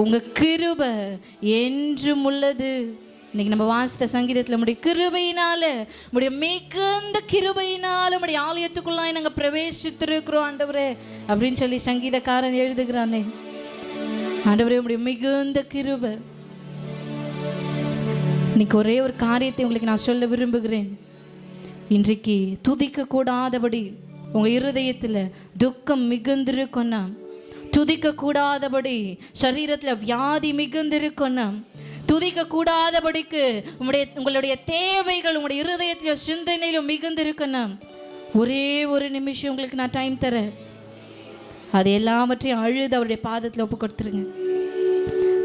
உங்க கிருபை என்றும் உள்ளது. இன்னைக்கு நம்ம வாசித்த சங்கீதத்தில் முடிய கிருபையினால முடிய மிகுந்த கிருபையினால முடிய ஆலயத்துக்குள்ளாய் நாங்கள் பிரவேசித்திருக்கிறோம் ஆண்டவரே அப்படின்னு சொல்லி சங்கீதக்காரன் எழுதுகிறானே. ஆண்டவரே உடைய மிகுந்த கிருபை. இன்னைக்கு ஒரே ஒரு காரியத்தை உங்களுக்கு நான் சொல்ல விரும்புகிறேன். இன்றைக்கு துதிக்க கூடாதபடி உங்க இருதயத்துல துக்கம் மிகுந்திருக்கும்னா துதிக்க கூடாதபடி சரீரத்தில் வியாதி மிகுந்திருக்கணும் துதிக்க கூடாதபடிக்கு உங்களுடைய உங்களுடைய தேவைகள் உங்களுடைய இருதயத்திலும் சிந்தனையிலும் மிகுந்திருக்கணும் ஒரே ஒரு நிமிஷம் உங்களுக்கு நான் டைம் தரேன். அது எல்லாவற்றையும் அழுது அவருடைய பாதத்தில் ஒப்பு கொடுத்துருங்க.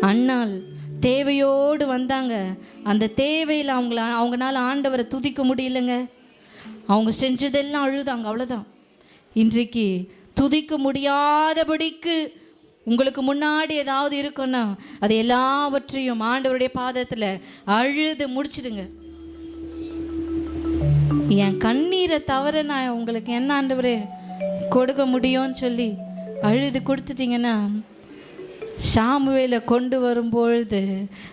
அண்ணால் தேவையோடு வந்தாங்க. அந்த தேவையில் அவங்கள அவங்களால ஆண்டவரை துதிக்க முடியலங்க. அவங்க செஞ்சதெல்லாம் அழுதாங்க அவ்வளோதான் இன்றைக்கு துதிக்க முடியாதபடிக்கு உங்களுக்கு முன்னாடி ஏதாவது இருக்குன்னா அது எல்லாவற்றையும் ஆண்டவருடைய பாதத்தில் அழுது முடிச்சிடுங்க. என் கண்ணீரை தவிர நான் உங்களுக்கு என்ன ஆண்டவரே கொடுக்க முடியும்னு சொல்லி அழுது கொடுத்துட்டீங்கன்னா சாமுவேலை கொண்டு வரும்பொழுது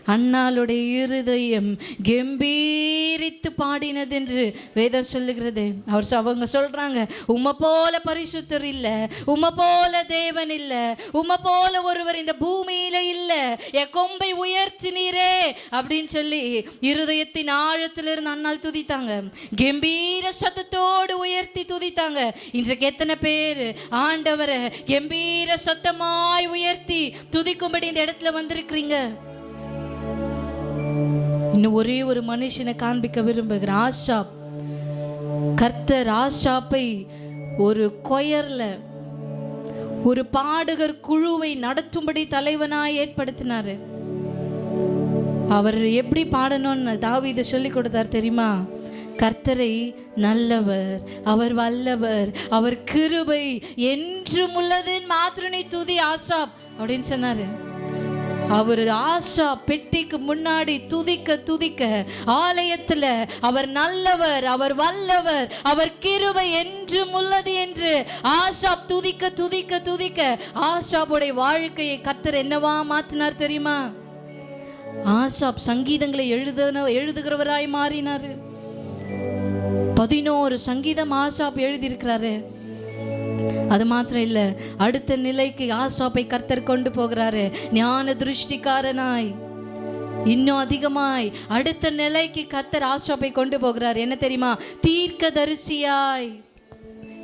அண்ணாளுடைய இருதயம் கம்பீரித்து பாடினது என்று வேதம் சொல்லுகிறது. அவர் அவங்க சொல்றாங்க உம்மை போல பரிசுத்தர் இல்லை உம்மை போல தேவன் இல்லை உம்மை போல ஒருவர் இந்த பூமியில இல்லை என் கொம்பை உயர்த்தினீரே அப்படின்னு சொல்லி இருதயத்தின் ஆழத்திலிருந்து அண்ணால் துதித்தாங்க. கம்பீர சத்தத்தோடு உயர்த்தி துதித்தாங்க. இன்றைக்கு எத்தனை பேர் ஆண்டவரை கம்பீர சத்தமாய் உயர்த்தி துதிக்கும்படி இந்த இடத்துல வந்திருக்கிறீங்க. இன்னும் ஒரே ஒரு மனுஷனை காண்பிக்க விரும்புகிற ஆஷாப். கர்த்தர் ஆஷாப்பை ஒரு கொயர்ல ஒரு பாடகர் குழுவை நடத்தும்படி தலைவனாய் ஏற்படுத்தினாரு. அவர் எப்படி பாடணும்னு தாவீது சொல்லி கொடுத்தார் தெரியுமா? கர்த்தரை நல்லவர் அவர் வல்லவர் அவர் கிருபை என்றும் உள்ளதுன்னு மாத்திரனை துதி ஆசாப் அப்படின்னு சொன்னாரு. அவர் ஆஷா பெட்டிக்கு முன்னாடி துதிக்க துதிக்க ஆலயத்துல அவர் நல்லவர் அவர் வல்லவர் அவர் கிருபை என்றும் உள்ளது என்று ஆஷாப் துதிக்க துதிக்க துதிக்க ஆஷாபுடைய வாழ்க்கையை கத்தர் என்னவா மாத்தினார் தெரியுமா? ஆசாப் சங்கீதங்களை எழுதுன எழுதுகிறவராய் மாறினாரு. பதினோரு சங்கீதம் ஆசாப் எழுதியிருக்கிறாரு. அது மாத்திரம் இல்லை அடுத்த நிலைக்கு ஆசாப்பை கர்த்தர் கொண்டு போகிறாரு. ஞான திருஷ்டிக்காரனாய். இன்னும் அதிகமாய் அடுத்த நிலைக்கு கத்தர் ஆசோப்பை கொண்டு போகிறார். என்ன தெரியுமா? தீர்க்க தரிசியாய்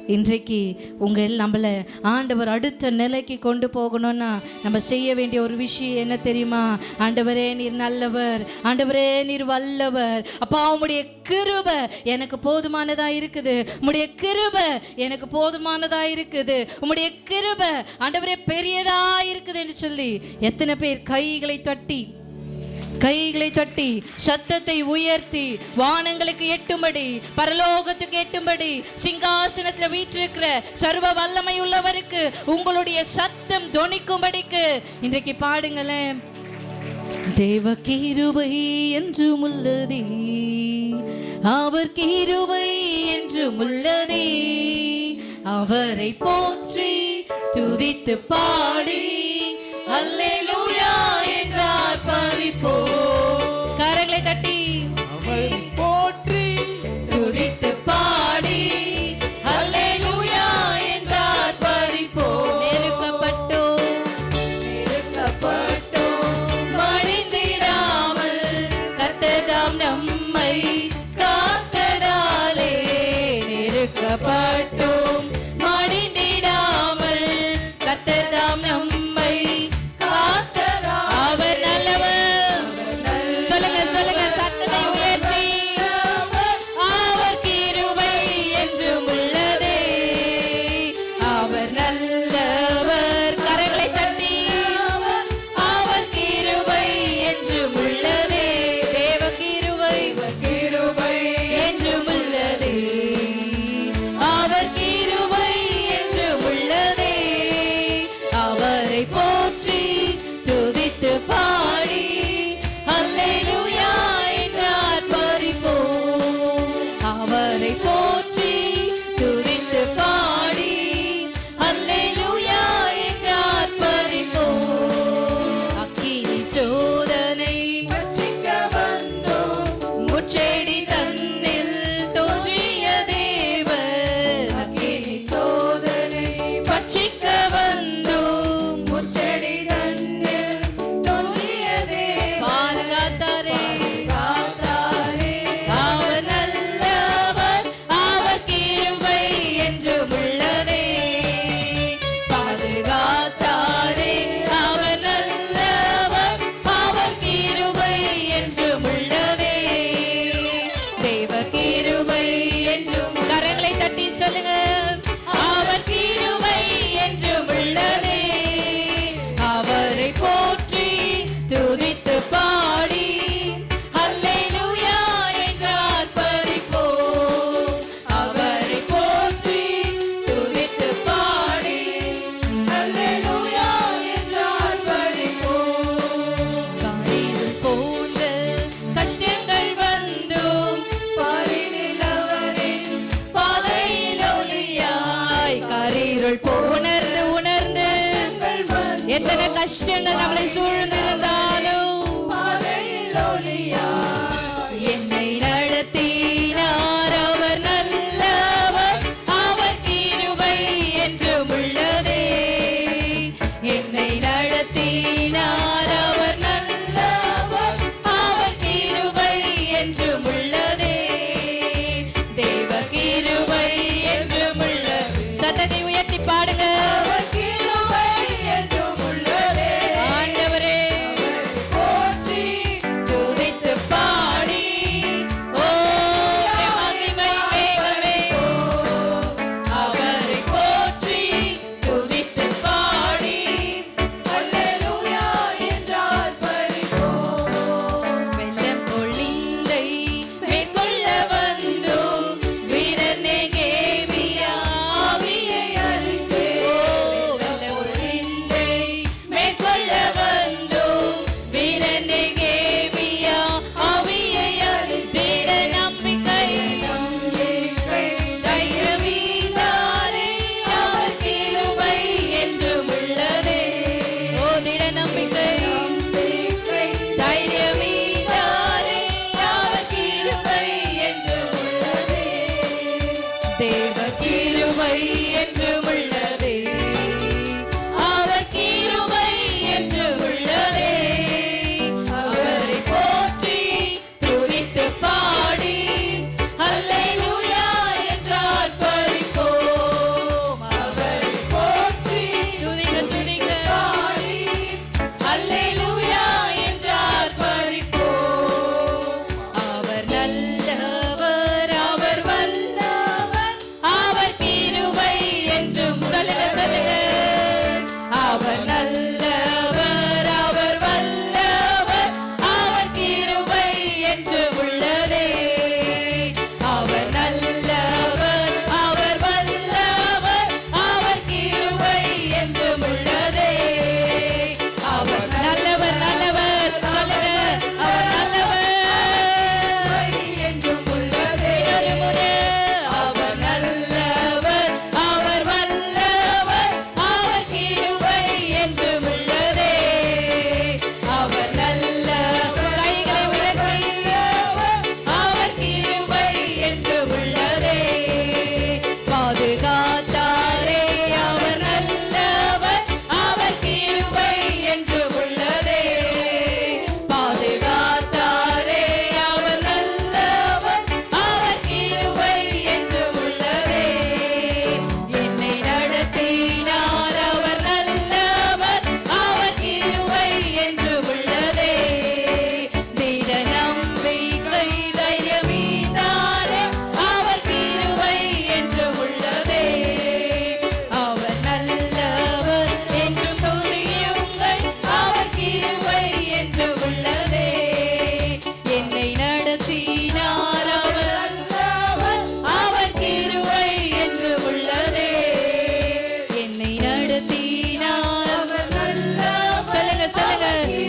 இன்றைக்கு உங்கள் நம்மளை ஆண்டவர் அடுத்த நிலைக்கு கொண்டு போகணும்னா நம்ம செய்ய வேண்டிய ஒரு விஷயம் என்ன தெரியுமா? ஆண்டவரே நீர் நல்லவர். ஆண்டவரே நீர் வல்லவர். அப்பா உம்முடைய கிருப எனக்கு போதுமானதா இருக்குது. உம்முடைய கிருப எனக்கு போதுமானதா இருக்குது. உம்முடைய கிருப ஆண்டவரே பெரியதா இருக்குது என்று சொல்லி எத்தனை பேர் கைகளை தட்டி கைகளை தட்டி சத்தத்தை உயர்த்தி வானங்களுக்கு எட்டும்படி பரலோகத்துக்கு எட்டும்படி சிங்காசனத்துல வீற்றிருக்கிற சர்வ வல்லமை உள்ளவருக்கு உங்களுடைய சத்தம் துணிக்கும்படிக்கு இன்றைக்கு பாடுங்களேன். தேவ கிருபை என்று உள்ளதே அவர் கிருபை என்று உள்ளதே அவரை போற்றி துதித்து பாடி அல்லே slowly.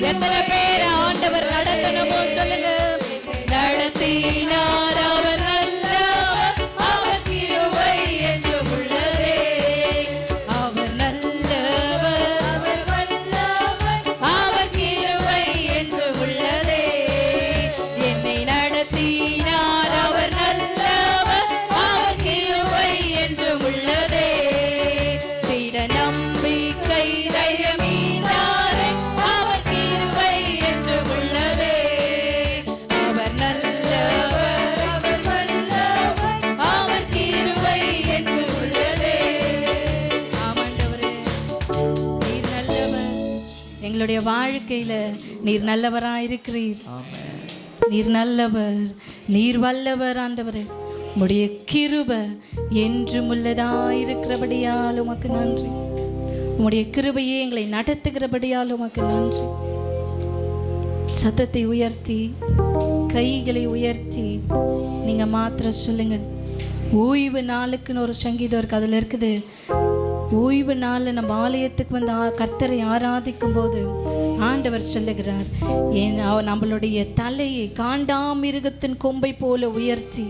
siempre வாழ்க்கையில் நீர் நல்லவராக இருக்கிறீர் நீர் நல்லவர் நீர் வல்லவர் ஆண்டவரே. உம்முடைய கிருப என்றும் உள்ளதாயிருக்கிறபடியால் உமக்கு நன்றி. உம்முடைய கிருபையே எங்களை நடத்துகிறபடியால் உமக்கு நன்றி. சத்தத்தை உயர்த்தி கைகளை உயர்த்தி நீங்கள் மாத்திர சொல்லுங்கள். ஓய்வு நாளுக்குன்னு ஒரு சங்கீதம் இருக்குது அதில் இருக்குது. ஓய்வு நாளில் நம்ம ஆலயத்துக்கு வந்து கர்த்தரை ஆராதிக்கும் போது ஆண்டவர் சொல்லுகிறார் என் நம்மளுடைய தலையை காண்டாமிருகத்தின் கொம்பை போல உயர்த்தி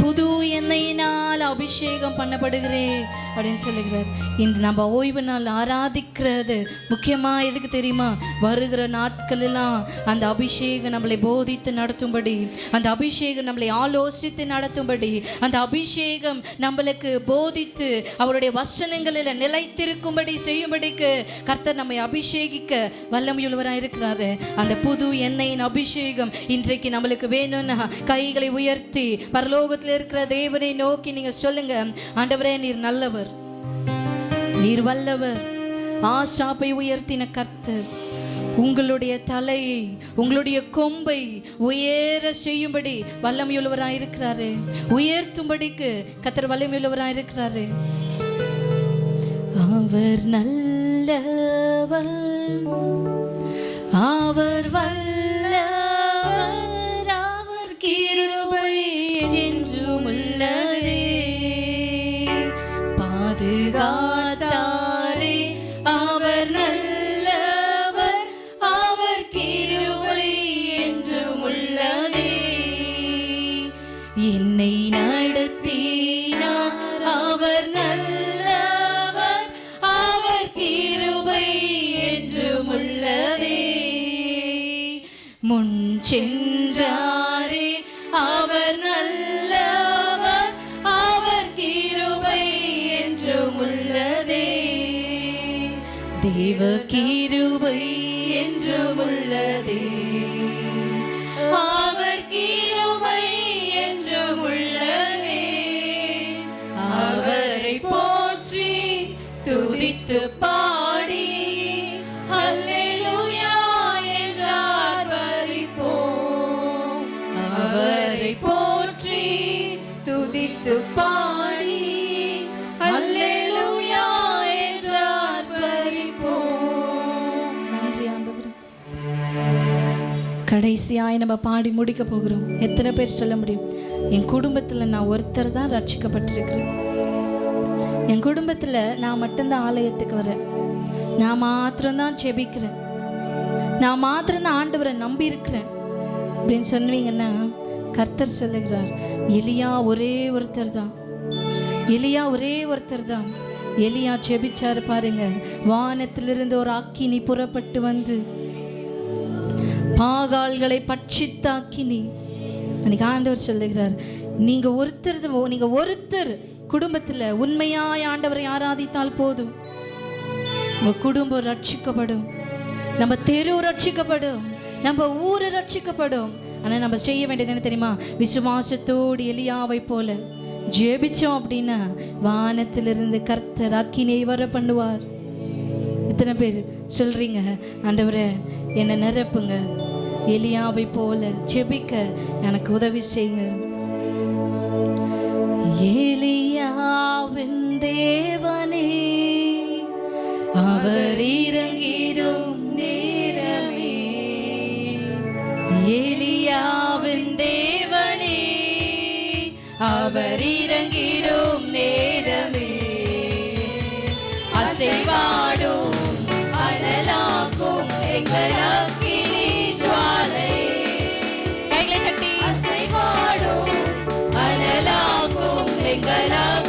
புது எண்ணெயினால் அபிஷேகம் பண்ணப்படுகிறேன் அப்படின்னு சொல்லுகிறார். இந்த நம்ம ஓய்வு நாள் ஆராதிக்கிறது. முக்கியமாக எதுக்கு தெரியுமா? வருகிற நாட்களெல்லாம் அந்த அபிஷேகம் நம்மளை போதித்து நடத்தும்படி அந்த அபிஷேகம் நம்மளை ஆலோசித்து நடத்தும்படி அந்த அபிஷேகம் நம்மளுக்கு போதித்து அவருடைய வசனங்களில் நிலைத்திருக்கும்படி செய்யும்படிக்கு கர்த்தர் நம்மை அபிஷேகிக்க வல்லமையுள்ளவராக இருக்கிறாரு. அந்த புது எண்ணெயின் அபிஷேகம் இன்றைக்கு நம்மளுக்கு வேணும்னா கைகளை உயர்த்தி பரலோகத்தில் இருக்கிற தேவனை நோக்கி நீங்கள் சொல்லுங்கள் ஆண்டவரே நீர் நல்லவர். நீர் வல்லவர் ஆசாப்பை உயர்த்தின கர்த்தர் உங்களுடைய தலையை உங்களுடைய கொம்பை உயர செய்யும்படி வல்லமையுள்ளவராக இருக்கிறாரு. உயர்த்தும்படிக்கு கத்தர் வல்லமையுள்ளவராக இருக்கிறாரு. அவர் நல்லவர். தேவ கடைசியாய் நம்ம பாடி முடிக்க போகிறோம். எத்தனை பேர் சொல்ல முடியும்? என் குடும்பத்தில் நான் ஒருத்தர் தான் ரட்சிக்கப்பட்டிருக்கிறேன். என் குடும்பத்தில் நான் மட்டும்தான் ஆலயத்துக்கு வரேன். நான் மாத்திரம்தான் செபிக்கிறேன். நான் மாத்திரம்தான் ஆண்டவரை நம்பி இருக்கிறேன் அப்படின்னு சொன்னீங்கன்னா கர்த்தர் சொல்லுகிறார் எலியா ஒரே ஒருத்தர் தான். எலியா ஒரே ஒருத்தர் தான். எலியா செபிச்சார் பாருங்க. வானத்திலிருந்து ஒரு அக்கினி புறப்பட்டு வந்து பாகால்களை பட்சித்தாக்கினி அன்னைக்கு ஆண்டவர் சொல்லுகிறார் நீங்க ஒருத்தர் நீங்க ஒருத்தர் குடும்பத்துல உண்மையாய் ஆண்டவரை ஆராதித்தால் போதும். உங்க குடும்பம் ரட்சிக்கப்படும். நம்ம தெரு ரட்சிக்கப்படும். நம்ம ஊரு ரட்சிக்கப்படும். ஆனா நம்ம செய்ய வேண்டியது என்ன தெரியுமா? விசுவாசத்தோடு எலியாவை போல. ஜெபிச்சோம் அப்படின்னா வானத்திலிருந்து கர்த்தர் அக்கினை வர பண்ணுவார். எத்தனை பேர் சொல்றீங்க? ஆண்டவரே என்னை நிரப்புங்க. எலியாவை போல செபிக்க எனக்கு உதவி செய்யுங்க. எலியாவின் தேவனே அவர் இறங்கிடும் நேரமே. எலியாவின் தேவனே அவர் இறங்கிடும் அனலாகும்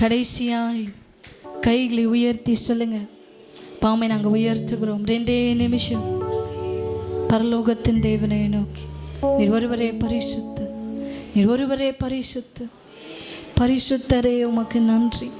கடைசியாய் கைகளை உயர்த்தி சொல்லுங்க. பாமை நாங்கள் உயர்த்துகிறோம். ரெண்டே நிமிஷம். பரலோகத்தின் தேவனை நோக்கி. நீர் ஒருவரே பரிசுத்து. நீர் ஒருவரே பரிசுத்து. பரிசுத்தரே உமக்கு நன்றி.